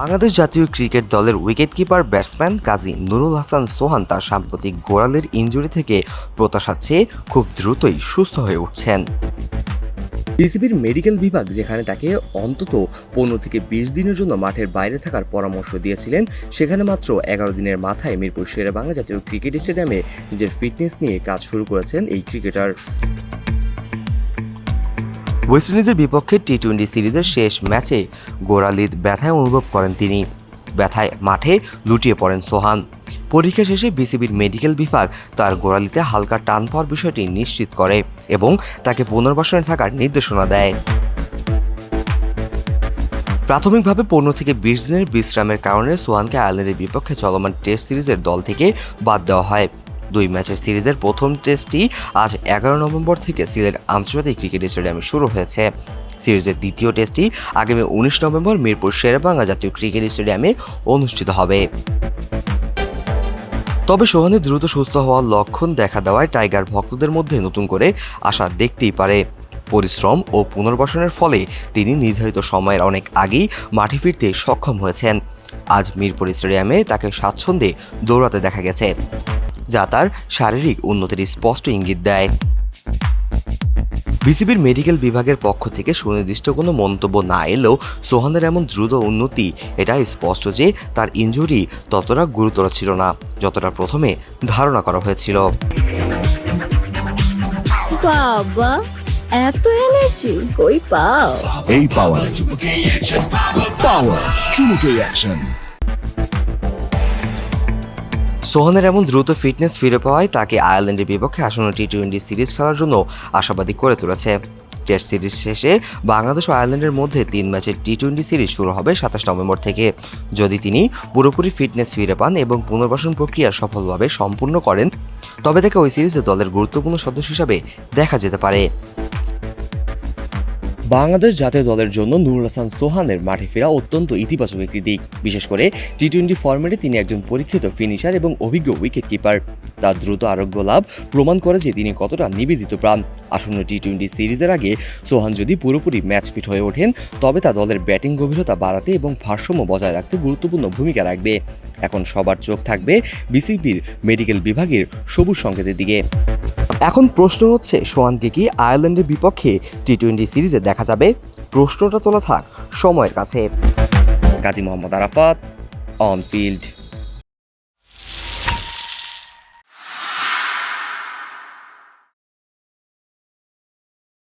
বাংলাদেশ জাতীয় ক্রিকেট দলের wicketkeeper batsman Kazi Nurul Hasan Sohan তার সাম্প্রতিক গোড়ালের ইনজুরি থেকে প্রত্যাশার চেয়ে খুব দ্রুতই সুস্থ হয়ে উঠছেন। বিসিবির মেডিকেল বিভাগ যেখানে তাকে অন্তত পনেরো থেকে বিশ দিনের জন্য মাঠের বাইরে থাকার পরামর্শ দিয়েছিলেন, সেখানে মাত্র এগারো দিনের মাথায় মিরপুর শেরে বাংলা জাতীয় ক্রিকেট স্টেডিয়ামে নিজের ফিটনেস নিয়ে কাজ শুরু করেছেন এই ক্রিকেটার ওয়েস্ট ইন্ডিজের বিপক্ষে টি টোয়েন্টি সিরিজের শেষ ম্যাচে গোড়ালিদ ব্যথায় অনুভব করেন তিনি। ব্যথায় মাঠে লুটিয়ে পড়েন সোহান। পরীক্ষা শেষে বিসিবির মেডিকেল বিভাগ তার গোড়ালিতে হালকা টান পাওয়ার বিষয়টি নিশ্চিত করে এবং তাকে পুনর্বাসনে থাকার নির্দেশনা দেয়। প্রাথমিকভাবে পনেরো থেকে বিশ দিনের বিশ্রামের কারণে সোহানকে আয়ারল্যান্ডের বিপক্ষে চলমান টেস্ট সিরিজের দল থেকে বাদ দেওয়া হয়। দুই ম্যাচের সিরিজের প্রথম টেস্টটি আজ এগারো নভেম্বর থেকে সিলেট আন্তর্জাতিক ক্রিকেট স্টেডিয়ামে শুরু হয়েছে। সিরিজের দ্বিতীয় টেস্টটি আগামী উনিশ নভেম্বর মিরপুর শেরেবাংলা জাতীয় ক্রিকেট স্টেডিয়ামে অনুষ্ঠিত হবে। তবে সোহানের দ্রুত সুস্থ হওয়ার লক্ষণ দেখা দেওয়ায় টাইগার ভক্তদের মধ্যে নতুন করে আশা দেখতেই পারে। পরিশ্রম ও পুনর্বাসনের ফলে তিনি নির্ধারিত সময়ের অনেক আগেই মাঠে ফিরতে সক্ষম হয়েছেন। আজ মিরপুর স্টেডিয়ামে তাকে স্বাচ্ছন্দ্যে দৌড়াতে দেখা গেছে। যা তার শারীরিক উন্নতির স্পষ্ট ইঙ্গিত দেয়। বিসিবির মেডিকেল বিভাগের পক্ষ থেকে সুনির্দিষ্ট কোনো মন্তব্য না এলেও সোহানের এমন দ্রুত উন্নতি এটা স্পষ্ট যে তার ইনজুরি ততটা গুরুতর ছিল না যতটা প্রথমে ধারণা করা হয়েছিল। বাবা এত এনার্জি কই পাও? এই পাওয়ার পাওয়ার চুমুকে অ্যাকশন সোহানের এমন দ্রুত ফিটনেস ফিরে পাওয়ায় তাকে আয়ারল্যান্ডের বিপক্ষে আসন্ন টি টোয়েন্টি সিরিজ খেলার জন্য আশাবাদী করে তুলেছে। টেস্ট সিরিজ শেষে বাংলাদেশ ও আয়ারল্যান্ডের মধ্যে তিন ম্যাচের টি টোয়েন্টি সিরিজ শুরু হবে সাতাশ নভেম্বর থেকে। যদি তিনি পুরোপুরি ফিটনেস ফিরে পান এবং পুনর্বাসন প্রক্রিয়া সফলভাবে সম্পূর্ণ করেন, তবে তাকে ওই সিরিজে দলের গুরুত্বপূর্ণ সদস্য হিসাবে দেখা যেতে পারে। বাংলাদেশ জাতীয় দলের জন্য নুরুল হাসান সোহানের মাঠে ফেরা অত্যন্ত ইতিবাচক একটি দিক। বিশেষ করে টি টোয়েন্টি ফর্মেটে তিনি একজন পরীক্ষিত ফিনিশার এবং অভিজ্ঞ উইকেট কিপার তার দ্রুত আরোগ্য লাভ প্রমাণ করে যে তিনি কতটা নিবেদিত প্রাণ। আসন্ন টি টোয়েন্টি সিরিজের আগে সোহান যদি পুরোপুরি ম্যাচ ফিট হয়ে ওঠেন, তবে তা দলের ব্যাটিং গভীরতা বাড়াতে এবং ভারসাম্য বজায় রাখতে গুরুত্বপূর্ণ ভূমিকা রাখবে। এখন সবার চোখ থাকবে বিসিবির মেডিকেল বিভাগের সবুজ সংকেতের দিকে। এখন প্রশ্ন হচ্ছে, সোহানকে কি আয়ারল্যান্ডের বিপক্ষে টি টোয়েন্টি সিরিজে দেখা যাবে? প্রশ্নটা তোলা থাক সময়ের কাছে। Kazi Mohammad Arafat, on field.